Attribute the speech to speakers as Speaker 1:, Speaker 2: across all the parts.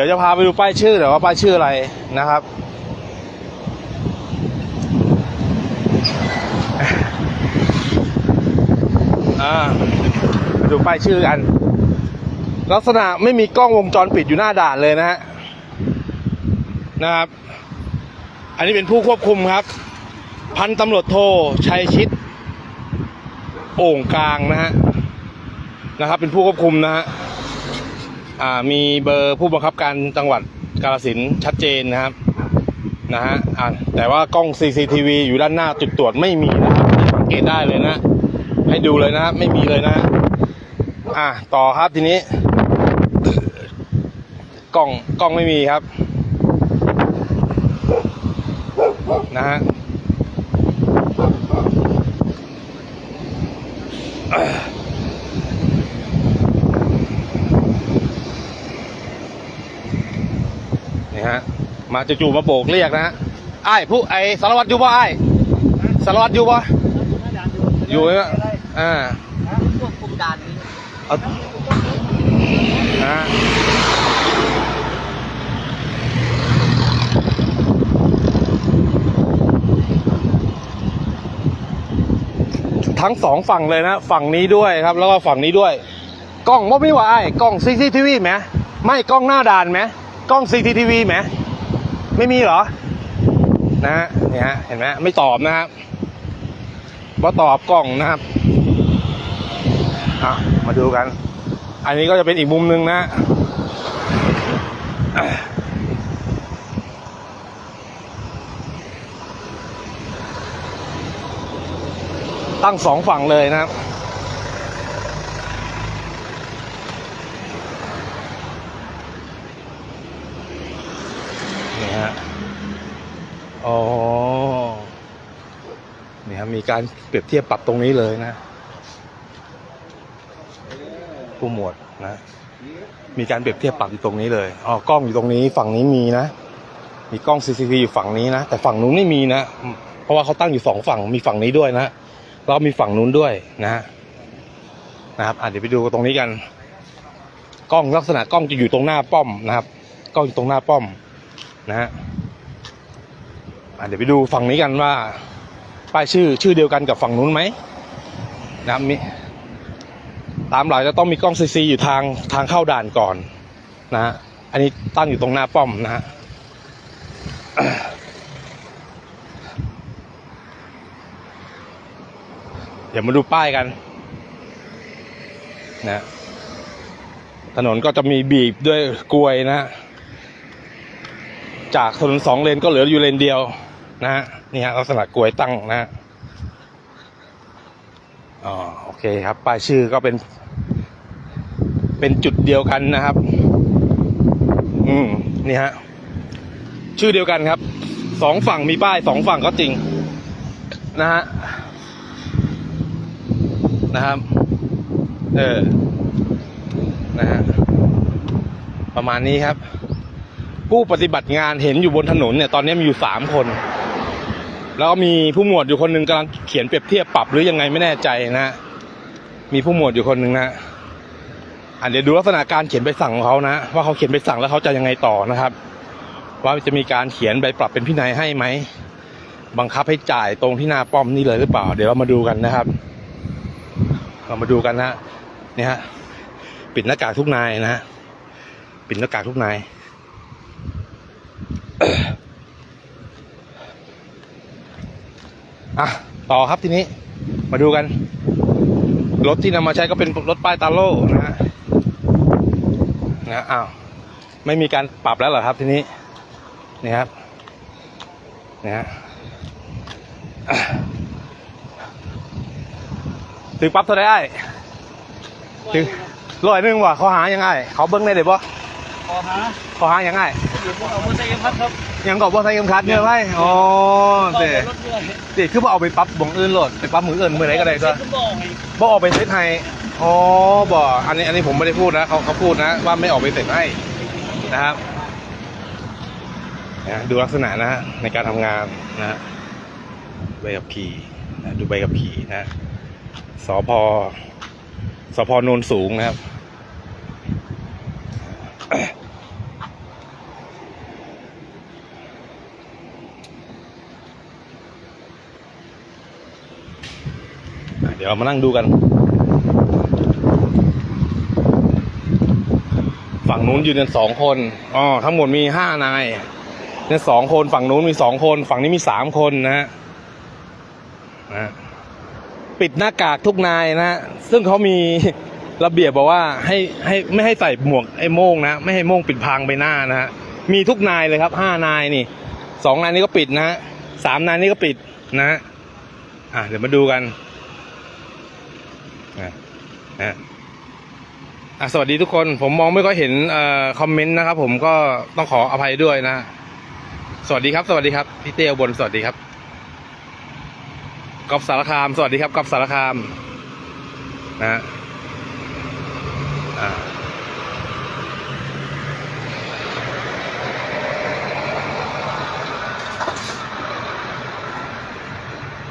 Speaker 1: ดี๋ยวจะพาไปดูป้ายชื่อเดี๋ยวว่าป้ายชื่ออะไรนะครับ อ่าดูป้ายชื่อกัน ลักษณะไม่มีกล้องวงจรปิดอยู่หน้าด่านเลยนะฮะนะครับ อันนี้เป็นผู้ควบคุมครับ พันตำรวจโทชัยชิด โอ่งกลางนะฮะนะครับ เป็นผู้ควบคุมนะฮะ มีเบอร์ผู้บังคับการจังหวัดกาฬสินชัดเจนนะครับนะฮะแต่ว่ากล้อง CCTV อยู่ด้านหน้าจุดตรวจไม่มีนะครับสังเกตได้เลยนะ ให้ดูเลยนะครับไม่มีเลยนะฮะอะต่อครับทีนี้ กล้องกล้องไม่มีครับนะฮะนี่ฮะ มาจู่ๆมาโบกเรียกนะฮะไอ้ายผู้ไอ้สารวัตรอยู่ป่ะไอ้ายสารวัตรอยู่ป่ะอยู่ไหมวะอ่า
Speaker 2: พวกคุมด่านนี้
Speaker 1: เอานะทั้งสองฝั่งเลยนะ ฝั่งนี้ด้วยครับ แล้วก็ฝั่งนี้ด้วย กล้องว่าไม่ไอ้กล้อง CCTV ไหมไม่กล้องหน้าด่านไหมกล้อง CCTV ไหม ไม่มีเหรอ นะฮะนี่ฮะเห็นไหมไม่ตอบนะครับว่าตอบกล้องนะครับอะมาดูกัน อันนี้ก็จะเป็นอีกมุมหนึ่งนะอะตั้งสองฝั่งเลยนะครับ นี่ฮะ อ๋อนี่ครับมีการเปรียบเทียบปรับตรงนี้เลยนะ ผู้หมวดนะ มีการเปรียบเทียบปรับอยู่ตรงนี้เลยอ๋อกล้องอยู่ตรงนี้ฝั่งนี้มีนะ มีกล้อง CCTV อยู่ฝั่งนี้นะแต่ฝั่งนู้นไม่มีนะ เพราะว่าเขาตั้งอยู่สองฝั่งมีฝั่งนี้ด้วยนะแล้วมีฝั่งนู้นด้วยนะนะครับอะเดี๋ยวไปดูตรงนี้กัน กล้องลักษณะกล้องจะอยู่ตรงหน้าป้อมนะครับ กล้องอยู่ตรงหน้าป้อมนะฮะ เดี๋ยวไปดูฝั่งนี้กันว่า ป้ายชื่อชื่อเดียวกันกับฝั่งนู้นไหมนะมีตามหลักจะต้องมีกล้องซีซีอยู่ทางทางเข้าด่านก่อนนะฮะอันนี้ตั้งอยู่ตรงหน้าป้อมนะฮะเดี๋ยวมาดูป้ายกันนะถนนก็จะมีบีบด้วยกลวยนะฮะจากถนนสองเลนก็เหลืออยู่เลนเดียว นะฮะนี่ฮะลักษณะกลวยตั้งนะฮะอ๋อโอเคครับป้ายชื่อก็เป็น เป็นจุดเดียวกันนะครับ อืมนี่ฮะชื่อเดียวกันครับสองฝั่งมีป้ายสองฝั่งก็จริง นะฮะนะครับ เออนะฮะประมาณนี้ครับ ผู้ปฏิบัติงานเห็นอยู่บนถนนเนี่ย ตอนนี้มีอยู่สามคน แล้วก็มีผู้หมวดอยู่คนหนึ่งกำลังเขียนเปรียบเทียบปรับหรือยังไงไม่แน่ใจนะ มีผู้หมวดอยู่คนหนึ่งนะอะเดี๋ยวดูลักษณะการเขียนใบสั่งของเขานะ ว่าเขาเขียนใบสั่งแล้วเขาจะยังไงต่อนะครับ ว่าจะมีการเขียนใบปรับเป็นพินัยให้ไหมบังคับให้จ่ายตรงที่หน้าป้อมนี่เลยหรือเปล่า เดี๋ยวเรามาดูกันนะครับ เรามาดูกันนะเนี่ยฮะปิดหน้ากากทุกนายนะฮะปิดหน้ากากทุกนาย อะ ต่อครับทีนี้มาดูกัน รถที่นำมาใช้ก็เป็นรถป้ายตาโล่นะฮะนะอ้าวไม่มีการปรับแล้วเหรอครับทีนี้นี่ครับนี่ฮะอะถึงปั๊บเท่าได้ถึงร้อยหนึ่งว่ะเขาหายังไง เขาเบิ้งได้เดี๋ยวบ่
Speaker 2: ขอหา
Speaker 1: เขาหายังไง
Speaker 2: อยู่พวกเอาเบอร์ไซค์พัดครับ
Speaker 1: ยังกอบบ่ใส่เข็มขัดเนี่ยไว้อ๋อ
Speaker 2: ต่อ
Speaker 1: เด็
Speaker 2: รถเรือเห็น
Speaker 1: เด็คือบ่เอาไปปรั๊บบ่งอื่นโหลดไปปรั๊บมืออื่นมือไหนก็ได้ก็
Speaker 2: เซ็นบอกไง
Speaker 1: บ่ออกไปเซ็ตให้อ๋อบ่อันนี้อันนี้ผมไม่ได้พูดนะเขาเขาพูดนะ ว่าไม่ออกไปเซ็ตให้นะครับนะดูลักษณะนะฮะในการทำงานนะฮะใบขับขี่นะดูใบขับขี่นะสพสพโนนสูงนะครับ เดี๋ยวมานั่งดูกัน ฝั่งนู้นยืนกันสองคนอ๋อทั้งหมดมีห้านายเนี่ยสองคนฝั่งนู้นมีสองคน ฝั่งนี้มีสามคนนะฮะนะปิดหน้ากากทุกนายนะฮะซึ่งเขามีระเบียบบอกว่าให้ให้ไม่ให้ใส่หมวกไอ้โม่งนะ ไม่ให้โม่งปิดพรางใบหน้านะฮะมีทุกนายเลยครับห้านายนี่สองนายนี้ก็ปิดนะฮะสามนายนี้ก็ปิดนะฮะอะเดี๋ยวมาดูกัน นะสวัสดีทุกคนผมมองไม่ค่อยเห็นอคอมเมนต์นะครับผมก็ต้องขออภัยด้วยนะ สวัสดีครับ สวัสดีครับพี่เตี้ยอุบนสวัสดีครับกอบสารคาม สวัสดีครับกอบสารคามนะฮะ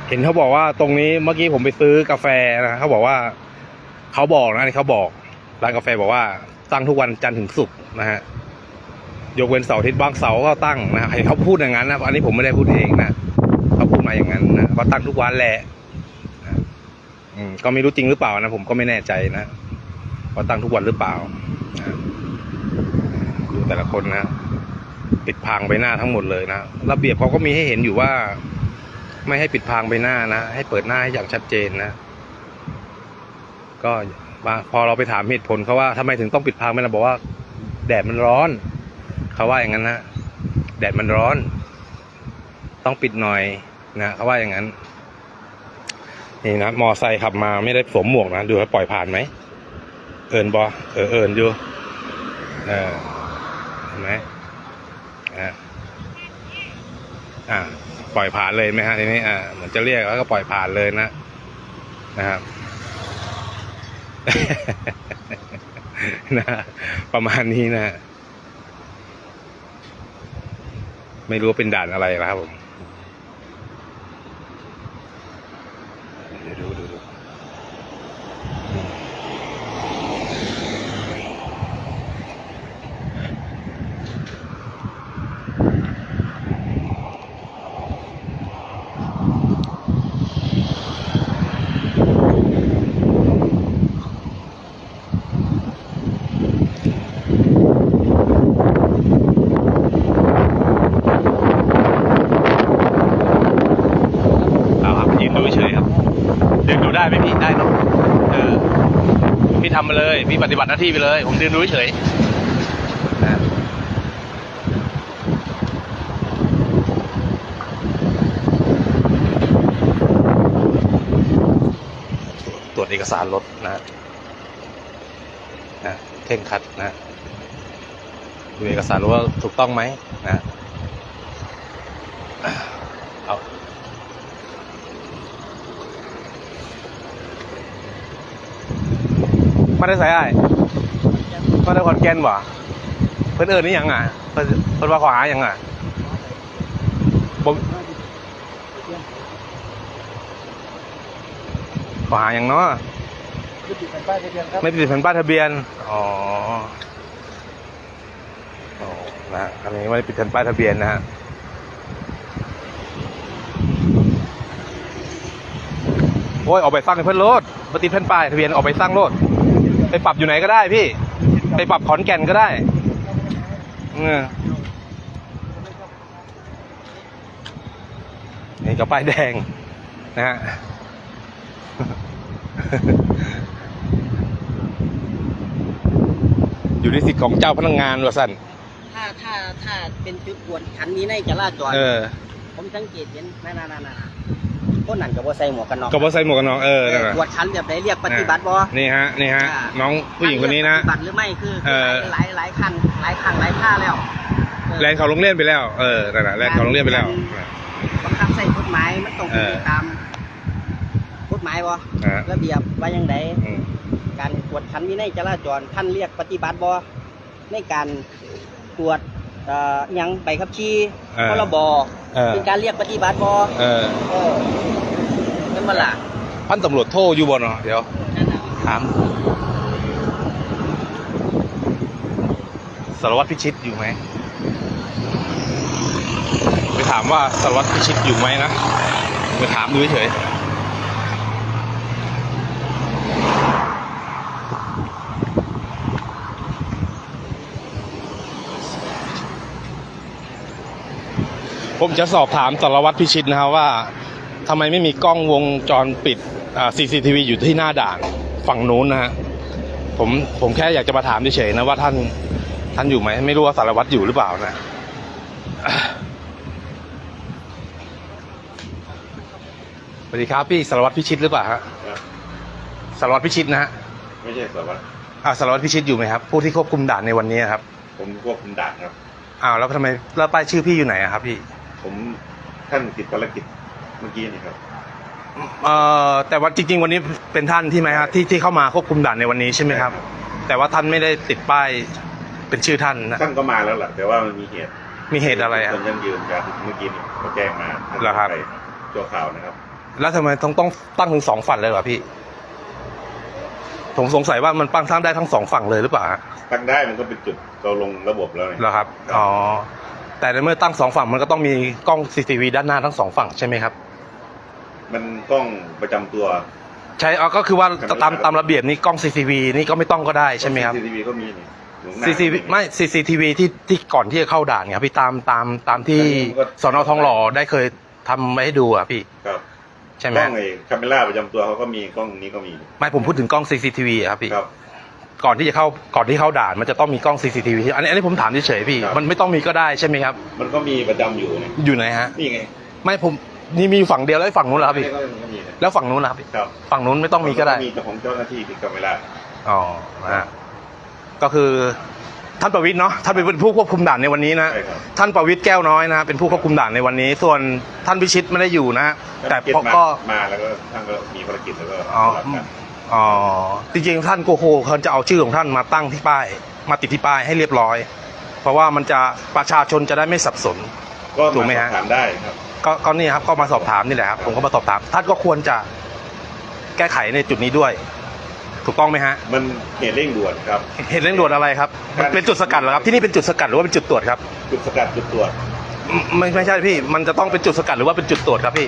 Speaker 1: เห็นเขาบอกว่าตรงนี้เมื่อกี้ผมไปซื้อกาแฟนะเขาบอกว่า เขาบอกนะนี่เขาบอกร้านกาแฟบอกว่าตั้งทุกวันจันทร์ถึงศุกร์นะฮะยกเว้นเสาร์อาทิตย์บางเสาร์ก็ตั้งนะเห็นเขาพูดอย่างนั้นนะอันนี้ผมไม่ได้พูดเองนะเขาพูดมาอย่างนั้นนะว่าตั้งทุกวันแหละอืมก็ไม่รู้จริงหรือเปล่านะผมก็ไม่แน่ใจนะว่าตั้งทุกวันหรือเปล่าดูแต่ละคนนะปิดพรางใบหน้าทั้งหมดเลยนะระเบียบเขาก็มีให้เห็นอยู่ว่า ไม่ให้ปิดพรางใบหน้านะให้เปิดหน้าให้อย่างชัดเจนนะ ก็ว่าพอเราไปถามเหตุผลเขาว่าทำไมถึงต้องปิดพรางไม่เราบอกว่า แดดมันร้อน เขาว่าอย่างนั้นนะแดดมันร้อน ต้องปิดหน่อยนะเขาว่าอย่างนั้นนี่นะมอไซค์ขับมาไม่ได้สวมหมวกนะดูว่าปล่อยผ่านไหมเอินบอเออเอินอยู่เออเห็นไหมอ่าอ่าปล่อยผ่านเลยไหมฮะทีนี้อ่าเหมือนจะเรียกแล้วก็ปล่อยผ่านเลยนะนะครับ นะประมาณนี้นะ ไม่รู้ว่าเป็นด่านอะไรนะครับผมเดี๋ยวดูดูดูอืมเอาครับยืนดูเฉยๆครับ เดี๋ยวดูได้ไหมพี่ได้เนอะเออ พี่ ทำมาเลย พี่ปฏิบัติหน้าที่ไปเลย ผมยืนดูเฉยตรวจเอกสารรถนะนะเข่งคัดนะดูเอกสารรู้ว่าถูกต้องไหมนะ เอา มาได้ใส่ไอ้ายมาได้ขอนแก่นบ่เพิ่นเอิญนี่ยังอะเพิ่นเพิ่นว่าขอหายังอะบ่ขอหายังเนาะ
Speaker 2: ไม่ติดแผ่นป้ายทะเบียนครับ
Speaker 1: ไม่ติดแผ่นป้ายทะเบียนอ๋ออ๋อนะฮะอันนี้ไม่ได้ปิดแผ่นป้ายทะเบียนนะฮะโอ้ยออกไปสร้างเพื่อนรถมาติดแผ่นป้ายทะเบียนออกไปสร้างรถ ไปปรับอยู่ไหนก็ได้พี่ ไปปรับขอนแก่นก็ได้เออนี่ก็ป้ายแดงนะฮะอยู่ในสิทธิ์ของเจ้าพนักงานวะสัน
Speaker 2: ถ้าถ้าถ้าเป็นจุดกวดขันนี้ในจราจร
Speaker 1: เออ
Speaker 2: ผมสังเกตเห็นนั่นนั่นนั่น คนนั้นกับว่าใส่หมวกกันน็อก
Speaker 1: ก็บอใส่หมวกกันน็อกเออนั่นน่ะ
Speaker 2: กวดขันแบบไหนเรียกปฏิบัติบ่
Speaker 1: นี่ฮะนี่ฮะ
Speaker 2: อ่า
Speaker 1: น้องผู้หญิงคนนี้นะ
Speaker 2: ปฏิบัติหรือไม่คือ
Speaker 1: เออ
Speaker 2: หลายหลายครั้งหลายครั้งหลายท่าแล้วออ
Speaker 1: แลนเขาโรงเรียนไปแล้วเออนั่นน่ะแลนเขาโรงเรียนไปแล้ว
Speaker 2: บังคับใส่กฎหมายมันต้องเป็น
Speaker 1: เออ
Speaker 2: ไปตามกฎหมายบ่
Speaker 1: อ่า
Speaker 2: ระเบียบว่ายังไง
Speaker 1: อืม
Speaker 2: การตรวจขันวินัยจราจรท่านเรียกปฏิบัติบ่ในการตรวจ เอ่อหยังใบขับขี่
Speaker 1: เออ
Speaker 2: พรบ
Speaker 1: เออ
Speaker 2: เป็นการเรียกปฏิบัติบ่
Speaker 1: เออ
Speaker 2: เออเป็นบ่ล่ะ
Speaker 1: พันตำรวจโทอยู่บนเนาะเดี๋ยว
Speaker 2: นั่นน่ะ
Speaker 1: ถามสารวัตรพิชิตอยู่ไหมไปถามว่าสารวัตรพิชิตอยู่ไหมนะไปถามดูเฉย ผมจะสอบถามสารวัตรพิชิตนะครับว่าทำไมไม่มีกล้องวงจรปิดอ่า CCTV อยู่ที่หน้าด่านฝั่งนู้นนะฮะผมผมแค่อยากจะมาถามเฉยๆนะว่าท่านท่านอยู่ไหมไม่รู้ว่าสารวัตรอยู่หรือเปล่านะสวัสดีครับพี่สารวัตรพิชิตหรือเปล่าฮะ
Speaker 3: ครับ
Speaker 1: สารวัตรพิชิตนะฮะ
Speaker 3: ไม่ใช่สารวัตร
Speaker 1: อ่าสารวัตรพิชิตอยู่ไหมครับผู้ที่ควบคุมด่านในวันนี้ครับ
Speaker 3: ผมควบคุมด่านครับ
Speaker 1: อ้าวแล้วทำไมแล้วป้ายชื่อพี่อยู่ไหนอะครับพี่
Speaker 3: ผมท่านติดภารกิจเมื่อกี้นี่ครับ
Speaker 1: เอ่อแต่ว่าจริง ๆ วันนี้เป็นท่านที่ไหมครับที่ที่เข้ามาควบคุมด่านในวันนี้ใช่ไหมครับ แต่ว่าท่านไม่ได้ติดป้ายเป็นชื่อท่านนะ
Speaker 3: ท่านก็มาแล้วแหละแต่ว่ามันมีเหตุ
Speaker 1: มีเหตุอะไรอะ
Speaker 3: คนยังยืนกันเมื่อกี้นี่เขาแจ้งมาท่าน
Speaker 1: เหรอครับ
Speaker 3: ไปชั่วข่าวนะครับ
Speaker 1: แล้วทำไมต้องต้องตั้งถึงสองฝั่งเลยเหรอพี่ ผมสงสัยว่ามันตั้งทั้งได้ทั้งสองฝั่งเลยหรือเปล่าฮะ
Speaker 3: ตั้งได้มันก็เป็นจุดเราลงระบบแล้วนี่
Speaker 1: เหรอครับอ๋อ แต่ในเมื่อตั้งสองฝั่งมันก็ต้องมีกล้อง CCTV ด้านหน้าทั้งสองฝั่งใช่ไหมครับ
Speaker 3: มันกล้องประจำตัว
Speaker 1: ใช่เอาก็คือว่าตามตามระเบียบนี่กล้อง CCTV นี่ก็ไม่ต้องก็ได้ใช่ไหมครับ
Speaker 3: ซีทีวีก็มีนี่อยู่ข้างหน้า
Speaker 1: CCTV ไม่ CCTV ที่ที่ก่อนที่จะเข้าด่านไงครับพี่ตามตามตามที่
Speaker 3: อันนี้ก็
Speaker 1: สอนอทองหล่อได้เคยทำไว้ให้ดูอะพี่
Speaker 3: ครับ
Speaker 1: ใช่ไหม
Speaker 3: กล้องไอ้คาเมล่าประจำตัวเขาก็มีกล้องนี้ก็มี
Speaker 1: ไม่ผมพูดถึงกล้อง CCTV อะครับพี่
Speaker 3: ครับ
Speaker 1: ก่อนที่จะเข้าก่อนที่เข้าด่าน มันจะต้องมีกล้อง CCTV ที่อันนี้อันนี้ผมถามเฉยๆพี่
Speaker 3: ครับ
Speaker 1: มันไม่ต้องมีก็ได้ใช่ไหมครับ
Speaker 3: มันก็มีประจำอยู่นี่
Speaker 1: อยู่ไหนฮะ
Speaker 3: นี่ไง
Speaker 1: ไม่ผมนี่มีฝั่งเดียวแล้วฝั่งนู้นเหรอครับพี่
Speaker 3: นี่ก็มีนะ
Speaker 1: แล้วฝั่งนู้นนะครับพี่
Speaker 3: ครับ
Speaker 1: ฝั่งนู้นไม่ต้องมีก็ได้
Speaker 3: มีเจ้าของเจ้าหน้าที่ติดคาเมล่า
Speaker 1: อ๋อนะฮะก็คือท่านประวิทย์เนาะท่านเป็นผู้ควบคุมด่านในวันนี้นะ
Speaker 3: ใช่ครับ
Speaker 1: ท่านประวิทย์แก้วน้อยนะเป็นผู้ควบคุมด่านในวันนี้ ส่วนท่านพิชิตไม่ได้อยู่นะแต่
Speaker 3: ภารกิจ
Speaker 1: พอ
Speaker 3: มา
Speaker 1: ก็
Speaker 3: มาแล้วก็ท่านก็มีภารกิจแล้วก็
Speaker 1: อ๋อ
Speaker 3: รับกัน
Speaker 1: อ๋อจริงๆท่านโกโฮเขาจะเอาชื่อของท่านมาตั้งที่ป้าย มาติดที่ป้ายให้เรียบร้อย เพราะว่ามันจะประชาชนจะได้ไม่สับสน
Speaker 3: ก็
Speaker 1: ถูกไหมฮะ
Speaker 3: สอบถามได้ครับ
Speaker 1: ก็ก็นี่ครับก็มาสอบถามนี่แหละครับผมก็มาสอบถามท่านก็ควรจะแก้ไขในจุดนี้ด้วย ถูกต้องไหมฮะ
Speaker 3: มันเหตุเร่งด่วนครับ
Speaker 1: เหตุเร่งด่วนอะไรครับมันเป็นจุดสกัดเหรอครับที่นี่เป็นจุดสกัดหรือว่าเป็นจุดตรวจครับ
Speaker 3: จุดสกัดจุดตรวจ
Speaker 1: ไม่ไม่ไม่ใช่พี่ มันจะต้องเป็นจุดสกัดหรือว่าเป็นจุดตรวจครับพี่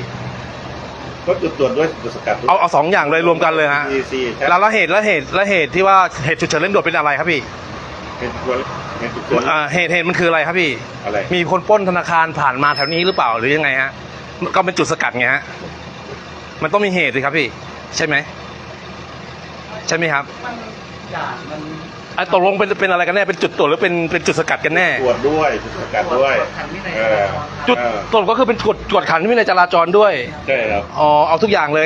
Speaker 3: ก็จุดตรวจด้วยจุดสกัดด้วย
Speaker 1: เอาเอาสองอย่างเลยรวมกันเลยฮะ
Speaker 3: EC ใช่
Speaker 1: แล้วแล้วเหตุแล้วเหตุแล้วเหตุที่ว่าเหตุฉุกเฉินเร่งด่วนเป็นอะไรครับพี่
Speaker 3: เป็นตัวเป็นจุดตรวจ
Speaker 1: อ่าเหตุเหตุมันคืออะไรครับพี่
Speaker 3: อะไร
Speaker 1: มีคนปล้นธนาคารผ่านมาแถวนี้หรือเปล่าหรือยังไงฮะก็เป็นจุดสกัดไงฮะมันต้องมีเหตุสิครับพี่ ใช่ไหมใช่ไหมครับ
Speaker 2: มันด่านมัน
Speaker 1: ไอ้ตกลงเป็นเป็นอะไรกันแน่เป็นจุดตรวจหรือเป็นเป็นจุดสกัดกันแน่
Speaker 3: ตรวจด้วยจุดสกัดด้วย
Speaker 2: ขันวินัย
Speaker 3: เออ
Speaker 1: จุด
Speaker 3: เออ
Speaker 1: ตรวจก็คือเป็นจุดตรวจขันวินัยจราจรด้วย
Speaker 3: ใช่ครับ
Speaker 1: อ๋อเอาทุกอย่างเลย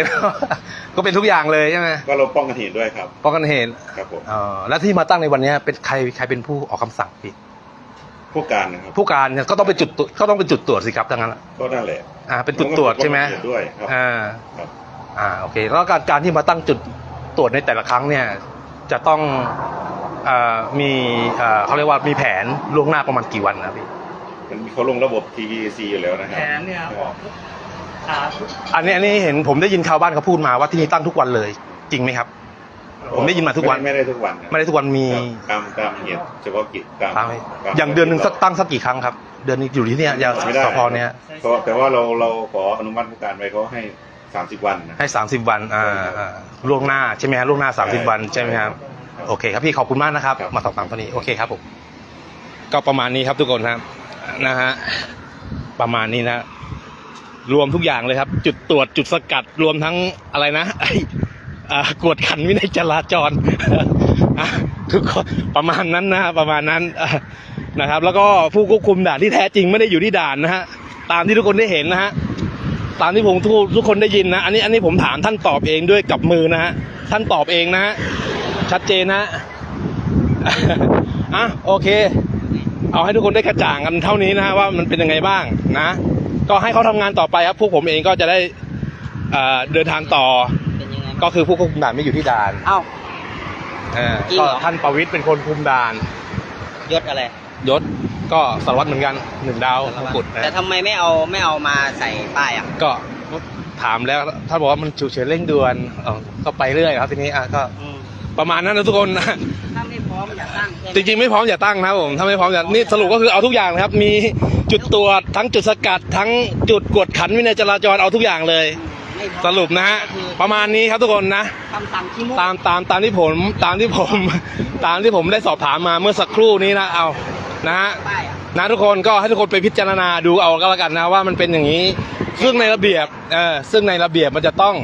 Speaker 1: ก็เป็นทุกอย่างเลยใช่ไหม
Speaker 3: ก็เราป้องกันเหตุด้วยครับ
Speaker 1: ป้องกันเหตุ
Speaker 3: ครับผม
Speaker 1: อ๋อแล้วที่มาตั้งในวันนี้เป็นใครใครเป็นผู้ออกคำสั่งพี่
Speaker 3: ผู้การนะครับ
Speaker 1: ผู้การเนี่ยก็ต้องเป็นจุดตรวจก็ต้องเป็นจุดตรวจสิครับทั้งนั้นอะ
Speaker 3: ก็นั่นแหละ
Speaker 1: อ่าเป็นจุดตรวจใช่ไหม
Speaker 3: ป้องกันเหตุด้วยครับ
Speaker 1: อ่า
Speaker 3: ครับ
Speaker 1: อ่าโอเค แล้วการการที่มาตั้งจุดตรวจในแต่ละครั้งเนี่ย จะต้องเอ่อมีเอ่อเขาเรียกว่ามีแผนล่วงหน้าประมาณกี่วันนะพี่
Speaker 3: มันมีเขาลงระบบ TVC อยู่แล้วนะค
Speaker 2: แผ
Speaker 3: รับ
Speaker 2: นเนี่ยออกทุกอ่าทุก
Speaker 1: อันนี้อันนี้เห็นผมได้ยินชาวบ้านเขาพูดมาว่าที่นี่ตั้งทุกวันเลย จริงไหมครับ ผมได้ยินมาทุกวัน
Speaker 3: ไม่ไม่ได้ทุกวันนะ
Speaker 1: ไม่ได้ทุกวันมี
Speaker 3: ครับตามตามเหตุเฉพาะกิจตาม
Speaker 1: ตามไหม
Speaker 3: ตม
Speaker 1: อย่างเดือนหนึ่งสักตั้งสักกี่ครั้งครับ เดือนนี้อยู่ที่เนี่ยยา
Speaker 3: ไม่ได้
Speaker 1: สพเนี่ย
Speaker 3: เพราะแต่ว่าเราเราขออนุมัติผู้การไปเขาให้ สามสิบวันนะ
Speaker 1: ให้สามสิบวันอ่าอ่าล่วงหน้าใช่ไหมฮะล่วงหน้าสามสิบวันใช่ไหมครับโอเคครับพี่ขอบคุณมากนะครับ
Speaker 3: ครับ
Speaker 1: มาสอบถามเท่านี้โอเคครับผมก็ประมาณนี้ครับทุกคนครับนะฮะประมาณนี้นะ รวมทุกอย่างเลยครับ จุดตรวจจุดสกัดรวมทั้งอะไรนะไอ้อ่ากวดขันวินัยจราจรอะทุกคนประมาณนั้นนะฮะประมาณนั้นอะนะครับ แล้วก็ผู้ควบคุมด่านที่แท้จริงไม่ได้อยู่ที่ด่านนะฮะตามที่ทุกคนได้เห็นนะฮะ ตามที่ผมทุกทุกคนได้ยินนะ อันนี้อันนี้ผมถามท่านตอบเองด้วยกับมือนะฮะ ท่านตอบเองนะฮะ ชัดเจนนะอะโอเค เอาให้ทุกคนได้กระจ่างกันเท่านี้นะฮะว่ามันเป็นยังไงบ้างนะ ก็ให้เขาทำงานต่อไปครับ พวกผมเองก็จะได้เอ่อเดินทางต่อ
Speaker 2: เป็นยังไง
Speaker 1: ก็คือผู้ควบคุมด่านไม่อยู่ที่ด่าน
Speaker 2: เอ้า
Speaker 1: เออ
Speaker 2: จริง
Speaker 1: ก็
Speaker 2: เหรอ
Speaker 1: ท่านประวิตรเป็นคนคุมด่าน
Speaker 2: ยศอะไร
Speaker 1: ยศก็สารวัตรเหมือนกันหนึ่งดาวมงกุฎ
Speaker 2: แต่
Speaker 1: นะ
Speaker 2: ทำไมไม่เอาไม่เอามาใส่ป้ายอะ
Speaker 1: ก็ถามแล้วท่านบอกว่ามันฉุกเฉินเร่งด่วนเออก็ไปเรื่อยครับทีนี้อะก็
Speaker 2: อืม
Speaker 1: ประมาณนั้นนะทุกคนนะ
Speaker 2: ถ้าไม่พร้อมอย่าตั้งใช่ไหม
Speaker 1: จริงๆไม่พร้อมอย่าตั้งนะครับผมถ้าไม่พร้อมอย่านี่สรุปก็คือเอาทุกอย่างนะครับ มีจุดตรวจทั้งจุดสกัด ทั้งจุดกวดขันวินัยจราจรเอาทุกอย่างเลย
Speaker 2: ไม่พอ
Speaker 1: สรุปนะฮะ
Speaker 2: ก็คือ
Speaker 1: ประมาณนี้ครับทุกคนนะ
Speaker 2: คำสั่งขี้มุก
Speaker 1: ตามตามตามที่ผมตามที่ผม ตามที่ผมได้สอบถามมาเมื่อสักครู่นี้นะเอา นะฮะนะทุกคนก็ให้ทุกคนไปพิจารณาดูเอาก็แล้วกันนะว่ามันเป็นอย่างนี้ ซึ่งในระเบียบเออซึ่งในระเบียบมันจะต้อง